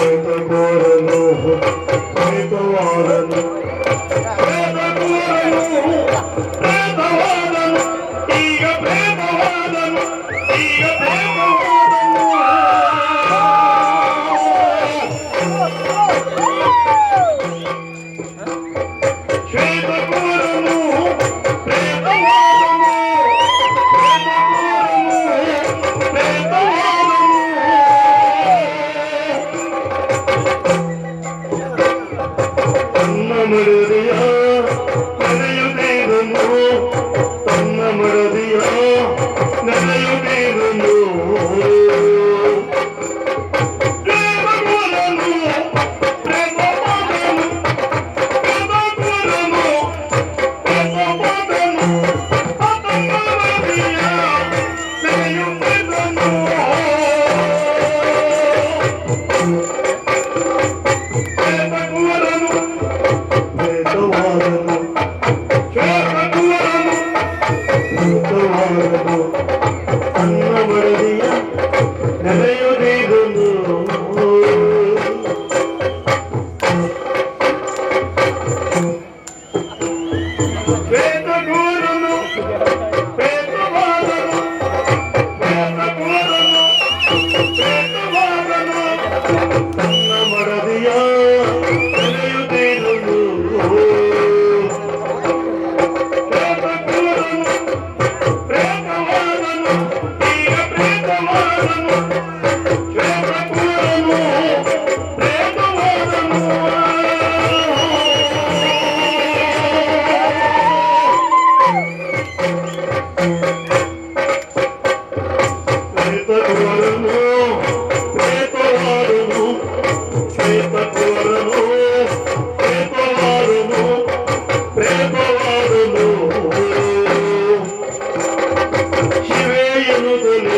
Thank you.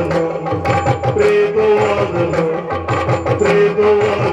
Pregoado, pregoado, pregoado.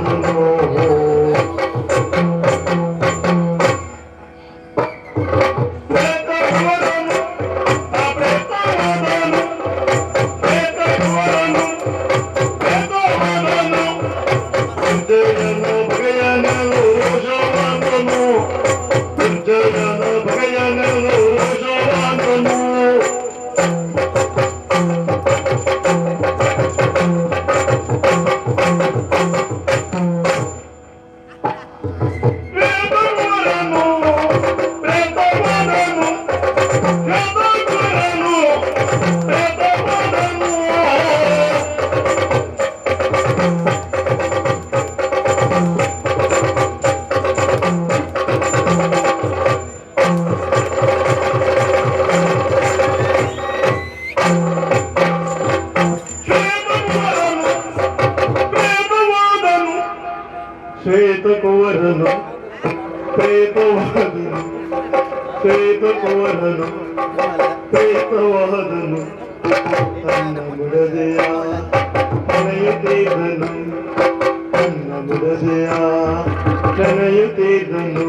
ಶ್ವೇತ ಕುವರನು ಪ್ರೇತವಾದನು ಶ್ವೇತ ಕುವರನು ಪ್ರೇತವಾದನು ತನ್ನ ಮುಡದೆಯ? ಕಣಯುತ್ತಿದ್ದನು ತನ್ನ ಮುಡದೆಯ? ಕಣಯುತ್ತಿದ್ದನು